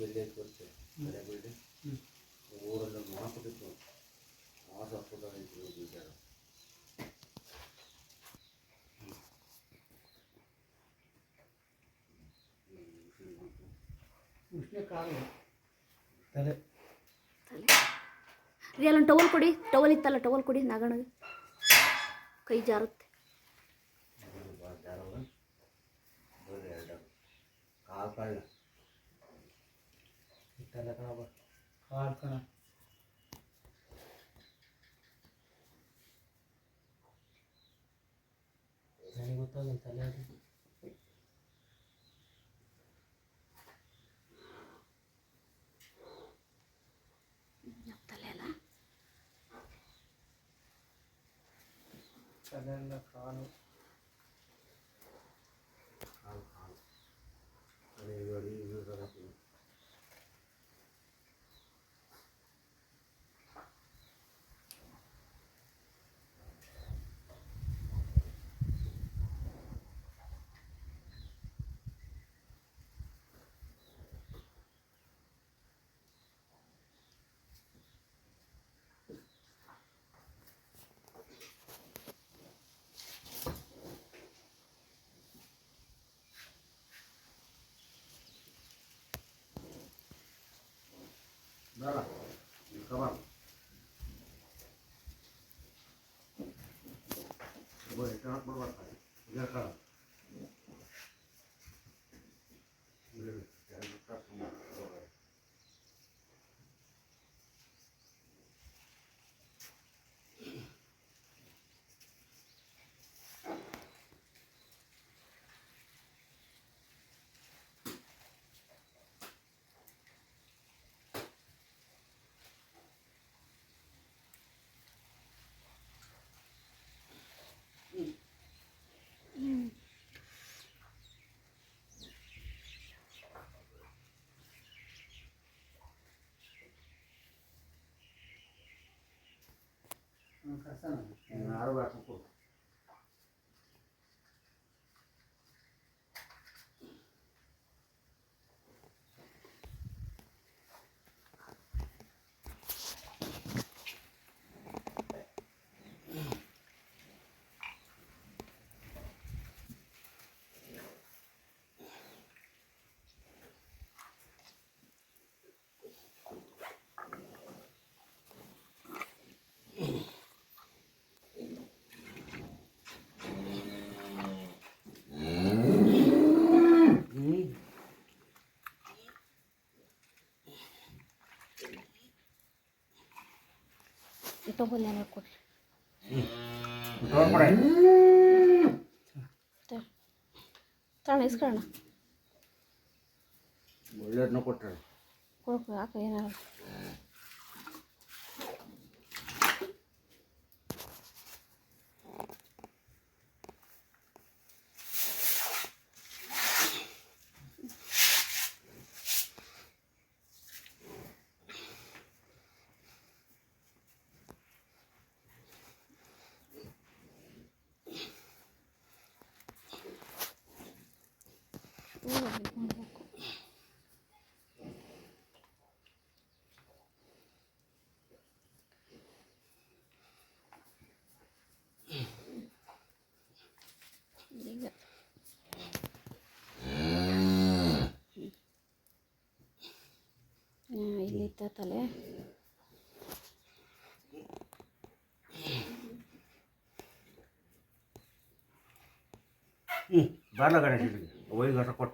ಎಲ್ಲಿ ಐತೆ ಗೊತ್ತೇ ಮಳೆ ಬೀಳಿ ಹ್ಮ್. ಊರಲ್ಲಿ ಒಂದು ಮಾಪಟ್ಟಿತ್ತು ಮಾಸ ಪುಟ ಐತಿ ಬೀಜ ಉಷ್ಣ ಕಾಲು ತಲೆ ತಲೆ ರೀ ಅಲ್ಲೊಂದು ಟವಲ್ ಕೊಡಿ. ಟವಲ್ ಇತ್ತಲ್ಲ ಟವಲ್ ಕೊಡಿ ನಾಗಣ್ಣಗೆ. ಕೈ ಜಾರುತ್ತೆ. ನನಗೆ ಗೊತ್ತಾಗಲ್ಲ ತಲೆ บ่ได้ครับบ่ว่ไปนครับ Sí, claro, gracias por ಏನಾರು ಕೊಡ್ರಿ. ತಣ ಇಸ್ಕೊಳ್ಳೋಣ Boleh, nak kotor. ಕೊಡ್ಕೊ ಯಾಕ ಏನಾರು ಹಾಂ ಇಲ್ಲಿತ್ತ ತಲೆ Hmm, barla gana sini. Awai gana kot.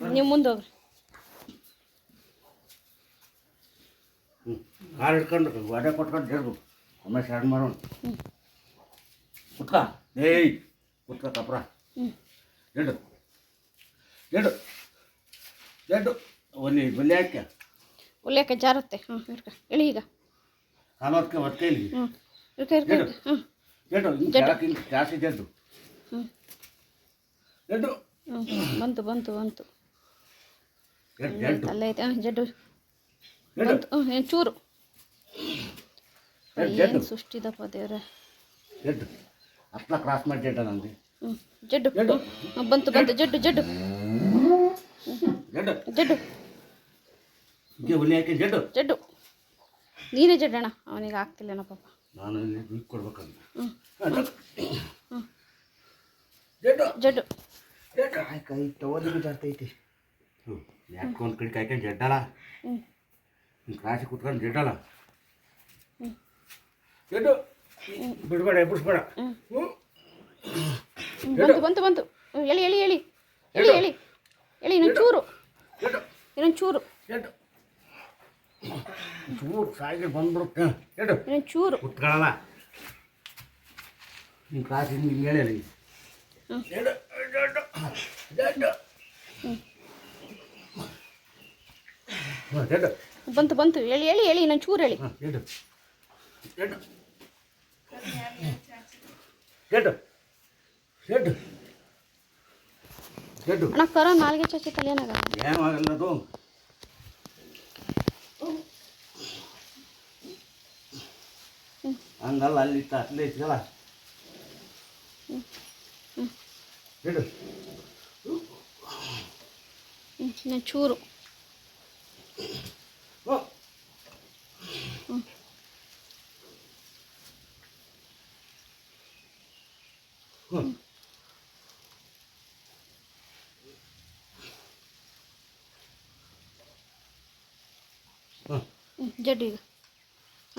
ನೀವು ಮುಂದೆ ಹೋಗ್ರಿ Hmm, ಕಾಲು ಹಿಡ್ಕೊಂಡು ಗಾಡಿ ಕೊಟ್ಕೊಂಡು ಜರ್ಗು ಒಮ್ಮೆ ಸ್ಟಾರ್ಟ್ ಮಾಡೋಣ ಹ್ಞೂ ಕುತ್ಕ ಏಯ್ ಕುತ್ಕ ಕಪ್ರ ಹ್ಞೂ ಜಡ್ಡು ಜಡ್ಡು ಜಡ್ಡು ಒಲ್ಲಿ ಬಲ್ಲಿ ಹಾಕ್ಯ ಉಲ್ಲೇಖ ಜಾರುತ್ತೆ. ಹ್ಞೂ ಇರ್ಕ. ಇಳಿ ಈಗ. ಕಾಲೋದ್ಕೆ ಒತ್ತೆ ಇಲ್ಲಿ ಹ್ಞೂ ಇರ್ಕ ಇರ್ಕ ಜಡ್ಡು. ಹ್ಞೂ ಜಡ್ಡು ಹಿಂಗೆ ಜಡ್ಡು. ಕೆಳಕ್ಕೆ ಹಿಂಗೆ ಜಾಸ್ತಿ ಜಡ್ಡು ಹ್ಞೂ ಜಡ್ಡು ಹ್ಞೂ ಬಂತು ಬಂತು ಬಂತು. ಅಲ್ಲೇ ಐತೆ. ಹಾಂ ಜಡ್ಡು ಬಂತು. ಹ್ಞೂ ಏನು ಚೂರು. ಏನು ಸುಷ್ಟಿದಪ್ಪ ದೇವ್ರೆ. ಜಡ್ಡು ಕ್ರಾಸ್ ಮಾಡಿ ಜಡ್ಡ ನಂದು ಜಡ್ಡು. ಬಂತು ಬಂತು. ಜಡ್ಡು ಜಡ್ಡು ಜಡ್ಡು ಜಡ್ಡು ಹಿಂಗೆ ಒಲಿ ಹಾಕಿ ಜಡ್ಡು? ಜಡ್ಡು. ನೀನೇ ಜಡ್ಡಣ್ಣ ಅವನಿಗೆ ಆಗ್ತಿಲ್ಲನ ಪಾಪ. ನಾನು ಇಲ್ಲಿ ಕೊಡ್ಬೇಕಂತ ಹ್ಞೂ ಜಡ್ಡು. ಜಡ್ಡು. ಜಡ್ಡು. ಕೈ ಟವಲಿಗೆ ಜಾಸ್ತಿ ಐತಿ. ಹ್ಞೂ ಯಾಕೆ ಒಂದು ಕಡೆ ಕಾಯ್ಕೊಂಡು ಜಡ್ಡಲ್ಲ? ಹ್ಞೂ ಕ್ಲಾಸಿಗೆ ಕುತ್ಕೊಂಡು ಜಡ್ಡಲ್ಲ? ಹ್ಞೂ ಜಡ್ಡು. ಬಿಡ್ಬೇಡ ಎಬ್ಬಿಸ್ಬೇಡ. ಹ್ಞೂ ಬಂತು ಬಂತು ಬಂತು. ಎಳಿ ಎಳಿ ಎಳಿ. ಎಳಿ ಎಳಿ. ಎಳಿ ಇನ್ನೊಂದು ಚೂರು. ಜಡ್ಡು. ಇನ್ನೊಂದು ಚೂರು. ಜಡ್ಡು. ಚೂರು ಸಾಯಿಗೆ ಬಂದ್ಬಿಡುತ್ತೆ. ಹೇಳು. ಚೂರು. ಕುತ್ಕೊಳ್ಳಲ್ಲ ನಿಮ್ಮ ಕ್ಲಾಸ್ ಹಿಂಗೆ ಹಿಂಗೆ ಹೇಳಿ ಬಂತು ಬಂತು. ಹೇಳಿ ಹೇಳಿ ಹೇಳಿ ನಾನು ಚೂರು ಹೇಳಿ. ಅಣ್ಣ ಕರ ನಾಲ್ಗೆ ಚಚ್ಚಿ ತಲೆನಾಗ ಏನು ಆಗಲ್ಲ ಅದು ಹಂಗಲ್ಲ ಅಲ್ಲಿ ಇತ್ತು ಅಲ್ಲೇ ಇತ್ತಲ್ಲ ಜಡ್ಡು ಹ್ಞೂ ಇನ್ನೊಂದು ಚೂರು ಹ್ಞೂ ಹ್ಞೂ ಹ್ಞೂ ಹ್ಞೂ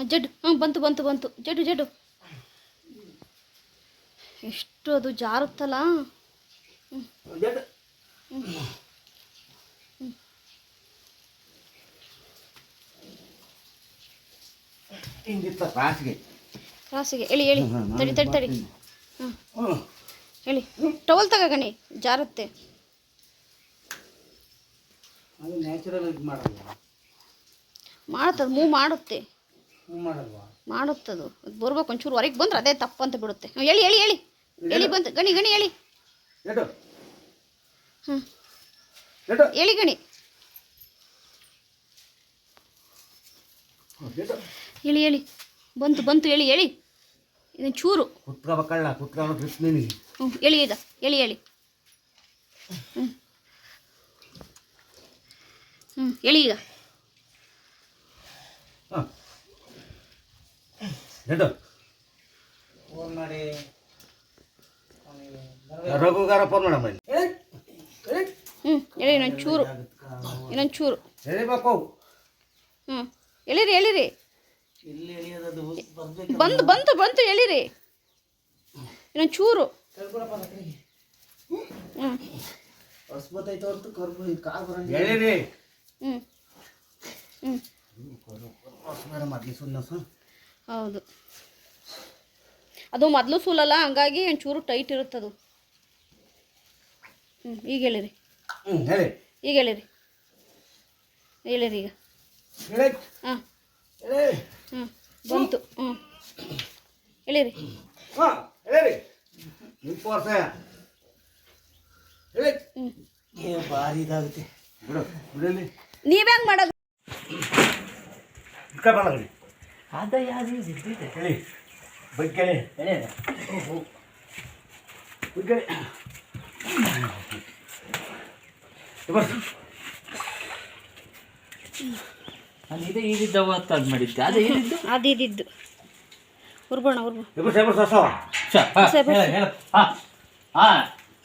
ಜಡ್ಡು. ಹಾಂ ಬಂತು ಬಂತು ಬಂತು. ಜಡ್ಡು ಜಡ್ಡು. ಎಷ್ಟು ಅದು ಜಾರುತ್ತಲ್ಲ. ರಾಸಿಗೆ ಹೇಳಿ ಹೇಳಿ. ತಡಿ ತಡಿ ತಡಿ. ಹೇಳಿ. ಟವಲ್ ತಗಣಿ ಜಾರುತ್ತೆ. ಮಾಡುತ್ತದು ಮೂವ್ ಮಾಡುತ್ತೆ. ಮಾಡುತ್ತದು. ಅದು ಬರ್ಬೇಕು ಒಂಚೂರು ಹೊರಗೆ ಬಂದ್ರೆ ಅದೇ ತಪ್ಪು ಅಂತ ಬಿಡುತ್ತೆ. ಹೇಳಿ ಹೇಳಿ ಹೇಳಿ ಎಳಿ. ಎಳಿ. ಬಂತು. ಗಣಿ ಗಣಿ ಹೇಳಿ ಹ್ಞೂ ಹೇಳಿ ಗಣಿ. ಹೇಳಿ ಎಳಿ ಎಳಿ. ಬಂತು ಬಂತು ಹೇಳಿ ಹೇಳಿ ಇದನ್ನು ಚೂರು. ಕುತ್ಕೋಬೇಕಲ್ಲ ಕುತ್ಕೊಂಡು ಅವನು ನಿನಗೆ ಹ್ಞೂ ಎಳಿ ಇದ. ಎಳಿ ಹೇಳಿ ಹ್ಞೂ ಹ್ಞೂ ಎಳಿ ಈಗ. ಹಾಂ. ಜಡ್ಡು ಫೋನ್ ಮಾಡಿ. ರಘುಗಾರ ಫೋನ್ ಮಾಡಮ್ಮ ಇಲ್ಲಿ. ಹ್ಞೂ ಎಳಿ ಇನ್ನೊಂದು ಚೂರು. ಇನ್ನೊಂದು ಚೂರು. ಎಳಿಬೇಕು ಹ್ಞೂ ಎಳಿರಿ ಎಳಿರಿ. ಬಂದು ಬಂತು ಬಂತು ಎಳಿರಿ. ಇನ್ನೊಂದು ಚೂರು. ಹ್ಞೂ ಹ್ಞೂ ಹೊಸ್ಬತ್ತೈತೆ ಹೊರತು ಕರ್ಬು ಕಾರ್ ಎಳಿರಿ. ಹ್ಞೂ ಹ್ಞೂ ಮೇಡಮ್ ಅದ್ಲಿ ಸುಮ್ಮನೆ ಸರ್ ಹೌದು. ಅದು ಮೊದಲು ಸೂಲಲ್ಲ ಹಂಗಾಗಿ ಒಂಚೂರು ಟೈಟ್ ಇರುತ್ತದು. ಹ್ಞೂ ಈಗ ಹೇಳಿರಿ. ಹ್ಞೂ ಹೇಳಿ. ಈಗ ಹೇಳಿರಿ. ಹೇಳಿರಿ ಈಗ. ಹೇಳಿ. ಹಾಂ. ಹ್ಞೂ ಬಂತು. ಹ್ಞೂ ಹೇಳಿರಿ. ಭಾರಿ ಇದಾಗುತ್ತೆ. ಬಿಡು ನೀವ್ ಹೆಂಗ್ ಮಾಡೋದು? ಅದ ಯಾರು ಇದ್ದಿದೆ ಹೇಳಿ ನಾನು ಇದೇ ಅಂತ ಅದು ಮಾಡಿದ್ದೆ. ಅದೇ ಅದು ಉರ್ಬೋಣ.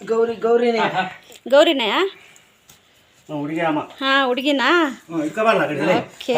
ಗೌರಿ ಗೌರಿನೇ. ಗೌರಿನಯ ಹುಡುಗಿ ಅಮ್ಮ ಹಾಂ ಹುಡುಗಿನಾ? ಓಕೆ.